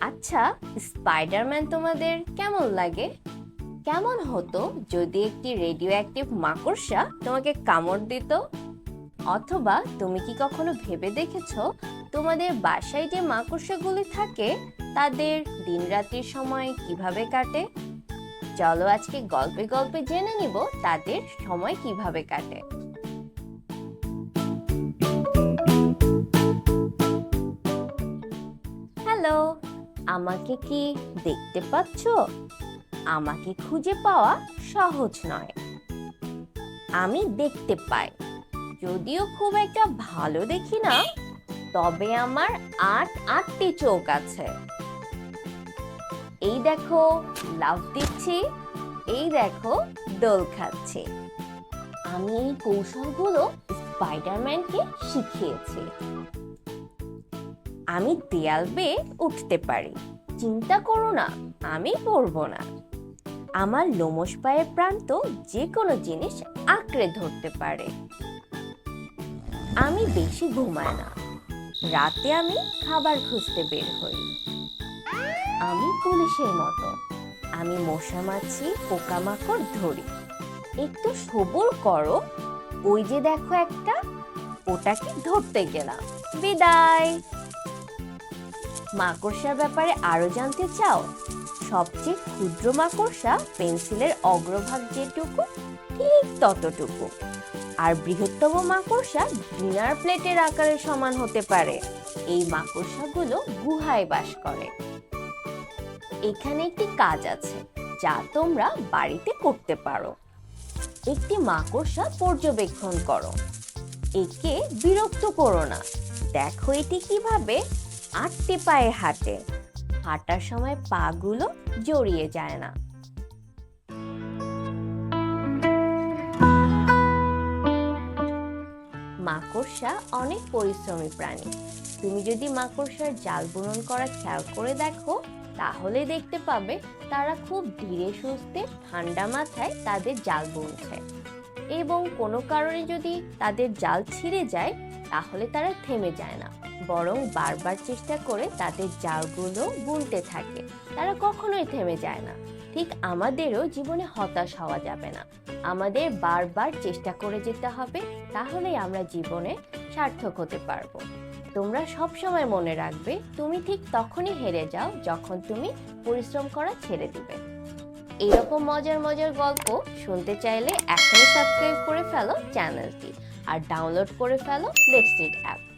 আচ্ছা স্পাইডারম্যান তোমাদের কেমন লাগে? কেমন হতো যদি একটি রেডিও অ্যাক্টিভ মাকড়সা তোমাকে কামড় দিত? অথবা তুমি কি কখনো ভেবে দেখেছ তোমাদের বাসায় যে মাকড়সাগুলি থাকে, তাদের দিনরাত্রির সময় কীভাবে কাটে? চলো আজকে গল্পে গল্পে জেনে নিব তাদের সময় কীভাবে কাটে। হ্যালো আমাকে কি দেখতে পাচ্ছ? আমাকে খুঁজে পাওয়া সহজ নয়। আমি দেখতে পাই। যদিও খুব একটা ভালো দেখি না, তবে আমার আট আটটি চোখ আছে। এই দেখো লাভ দিচ্ছি, এই দেখো, দোল খাচ্ছি। আমি এই কৌশলগুলো স্পাইডারম্যানকে শিখিয়েছি। আমি দেয়াল বেয়ে উঠতে পারি। চিন্তা করো না, আমি পড়ব না। আমার লোমশ পায়ের প্রান্ত যে কোনো জিনিস আঁকড়ে ধরতে পারে। আমি বেশি ঘুমাই না। রাতে আমি খাবার খুঁজতে বের হই। আমি পুলিশের মতো। আমি মশা মাছি, পোকামাকড় ধরি। একটু সবুর করো। ওই যে দেখো একটা, ওটাকে ধরতে গেলাম। বিদায়। মাকড়সার ব্যাপারে আরও জানতে চাও, সবচেয়ে ক্ষুদ্র মাকড়সা পেন্সিলের অগ্রভাগ যেটুকু, ঠিক ততটুকু। আর বৃহত্তম মাকড়সা ডিনার প্লেটের আকারের সমান হতে পারে। এই মাকড়সাগুলো গুহায় বাস করে। এখানে একটি কাজ আছে, যা তোমরা বাড়িতে করতে পারো। একটি মাকড়সা পর্যবেক্ষণ করো। একে বিরক্ত করো না। দেখো এটি কীভাবে আটটি পায়ে হাঁটে। হাঁটার সময় পাগুলো জড়িয়ে যায় না। মাকড়সা অনেক পরিশ্রমী প্রাণী। তুমি যদি মাকড়সার জাল বুনন করা খেয়াল করে দেখো, তাহলে দেখতে পাবে তারা খুব ধীরে সুস্থে ঠান্ডা মাথায় তাদের জাল বুনছে। এবং কোনো কারণে যদি তাদের জাল ছিঁড়ে যায়, তাহলে তারা থেমে যায় না। বরং বারবার চেষ্টা করে তাদের জালগুলো বুনতে থাকে। তারা কখনোই থেমে যায় না। ঠিক আমাদেরও জীবনে হতাশ হওয়া যাবে না। আমাদের বারবার চেষ্টা করে যেতে হবে, তাহলেই আমরা জীবনে সার্থক হতে পারব। তোমরা সব সময় মনে রাখবে, তুমি ঠিক তখনই হেরে যাও যখন তুমি পরিশ্রম করা ছেড়ে দিবে। এরকম মজার মজার গল্প শুনতে চাইলে এখনই সাবস্ক্রাইব করে ফেলো চ্যানেলটি। আর ডাউনলোড করে ফেলো লেটস রিড অ্যাপ